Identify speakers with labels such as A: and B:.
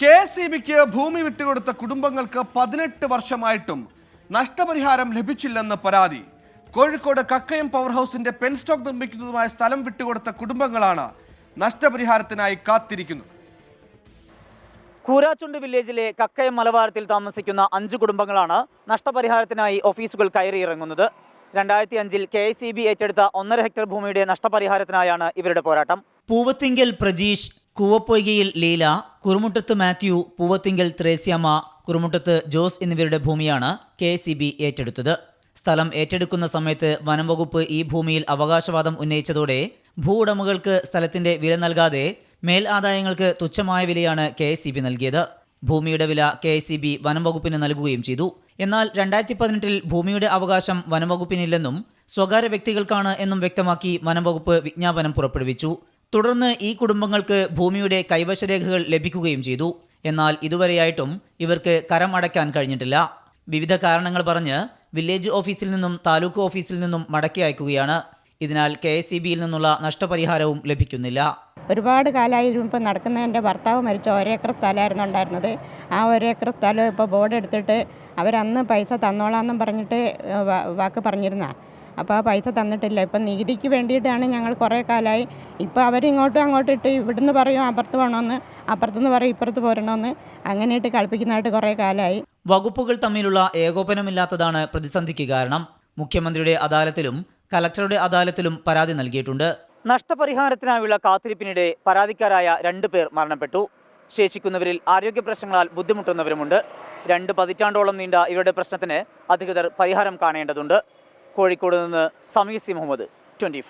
A: K C ബിക്ക് ഭൂമി വിട്ടുകൊടുത്ത കുടുംബങ്ങൾക്ക് പതിനെട്ട് വർഷമായിട്ടും നഷ്ടപരിഹാരം ലഭിച്ചില്ലെന്ന് പരാതി. കോഴിക്കോട് കക്കയം പവർ ഹൗസിന്റെ പെൻസ്റ്റോക്ക് നിർമ്മിക്കുന്നതുമായ സ്ഥലം വിട്ടുകൊടുത്ത കുടുംബങ്ങളാണ് നഷ്ടപരിഹാരത്തിനായി കാത്തിരിക്കുന്നത്.
B: കൂരാച്ചുണ്ട് വില്ലേജിലെ കക്കയം മലബാരത്തിൽ താമസിക്കുന്ന അഞ്ച് കുടുംബങ്ങളാണ് നഷ്ടപരിഹാരത്തിനായി ഓഫീസുകൾ കയറിയിറങ്ങുന്നത്. രണ്ടായിരത്തി അഞ്ചിൽ കെ എസ് സി ബി ഏറ്റെടുത്ത ഒന്നര ഹെക്ടർ ഭൂമിയുടെ നഷ്ടപരിഹാരത്തിനായാണ് ഇവരുടെ പോരാട്ടം. പൂവത്തിങ്കൽ പ്രജീഷ് കൂവപ്പൊയ്കയിൽ ലീല കുറുമുട്ടത്ത് മാത്യു പൂവത്തിങ്കൽ ത്രേസ്യാമ്മ കുറുമുട്ടത്ത് ജോസ് എന്നിവരുടെ ഭൂമിയാണ് കെ ബി ഏറ്റെടുത്തത്. സ്ഥലം ഏറ്റെടുക്കുന്ന സമയത്ത് വനംവകുപ്പ് ഈ ഭൂമിയിൽ അവകാശവാദം ഉന്നയിച്ചതോടെ ഭൂ ഉടമകൾക്ക് സ്ഥലത്തിന്റെ വില നൽകാതെ മേൽ ആദായങ്ങൾക്ക് തുച്ഛമായ വിലയാണ് കെ സി ബി നൽകിയത്. ഭൂമിയുടെ വില കെ സി ബി വനംവകുപ്പിന് നൽകുകയും ചെയ്തു. എന്നാൽ രണ്ടായിരത്തി പതിനെട്ടിൽ ഭൂമിയുടെ അവകാശം വനംവകുപ്പിനില്ലെന്നും സ്വകാര്യ വ്യക്തികൾക്കാണ് എന്നും വ്യക്തമാക്കി വനംവകുപ്പ് വിജ്ഞാപനം പുറപ്പെടുവിച്ചു. തുടർന്ന് ഈ കുടുംബങ്ങൾക്ക് ഭൂമിയുടെ കൈവശരേഖകൾ ലഭിക്കുകയും ചെയ്തു. എന്നാൽ ഇതുവരെയായിട്ടും ഇവർക്ക് കരം അടയ്ക്കാൻ കഴിഞ്ഞിട്ടില്ല. വിവിധ കാരണങ്ങൾ പറഞ്ഞ് വില്ലേജ് ഓഫീസിൽ നിന്നും താലൂക്ക് ഓഫീസിൽ നിന്നും മടക്കി അയക്കുകയാണ്. ഇതിനാൽ കെ എസ് ഇ ബിയിൽ നിന്നുള്ള നഷ്ടപരിഹാരവും ലഭിക്കുന്നില്ല.
C: ഒരുപാട് കാലമായി ഇപ്പം നടക്കുന്ന എന്റെ ഭർത്താവ് മരിച്ച ഒരേക്കർ സ്ഥലമായിരുന്നു ഉണ്ടായിരുന്നത് ആ ഒരേക്കർ സ്ഥലം ഇപ്പോൾ ബോർഡ് എടുത്തിട്ട് അവരന്ന് പൈസ തന്നോളാന്നും പറഞ്ഞിട്ട് വാക്ക് പറഞ്ഞിരുന്നാ അപ്പോൾ ആ പൈസ തന്നിട്ടില്ല. ഇപ്പം നികുതിക്ക് വേണ്ടിയിട്ടാണ് ഞങ്ങൾ കുറേ കാലമായി ഇപ്പോൾ അവരിങ്ങോട്ടും അങ്ങോട്ടും ഇട്ട് ഇവിടുന്ന് പറയും അപ്പുറത്ത് പോകണമെന്ന് അപ്പുറത്തുനിന്ന് പറയും ഇപ്പുറത്ത് പോരണമെന്ന് അങ്ങനെയിട്ട് കളിപ്പിക്കുന്നതായിട്ട് കുറേ കാലമായി.
B: വകുപ്പുകൾ തമ്മിലുള്ള ഏകോപനമില്ലാത്തതാണ് പ്രതിസന്ധിക്ക് കാരണം. മുഖ്യമന്ത്രിയുടെ അദാലത്തിലും കലക്ടറുടെ അദാലത്തിലും പരാതി നൽകിയിട്ടുണ്ട്. നഷ്ടപരിഹാരത്തിനായുള്ള കാത്തിരിപ്പിനിടെ പരാതിക്കാരായ രണ്ടു പേർ മരണപ്പെട്ടു. ശേഷിക്കുന്നവരിൽ ആരോഗ്യ പ്രശ്നങ്ങളാൽ ബുദ്ധിമുട്ടുന്നവരുമുണ്ട്. രണ്ട് പതിറ്റാണ്ടോളം നീണ്ട ഇവരുടെ പ്രശ്നത്തിന് അധികൃതർ പരിഹാരം കാണേണ്ടതുണ്ട്. കോഴിക്കോട് നിന്ന് സമീസി മുഹമ്മദ് ട്വന്റി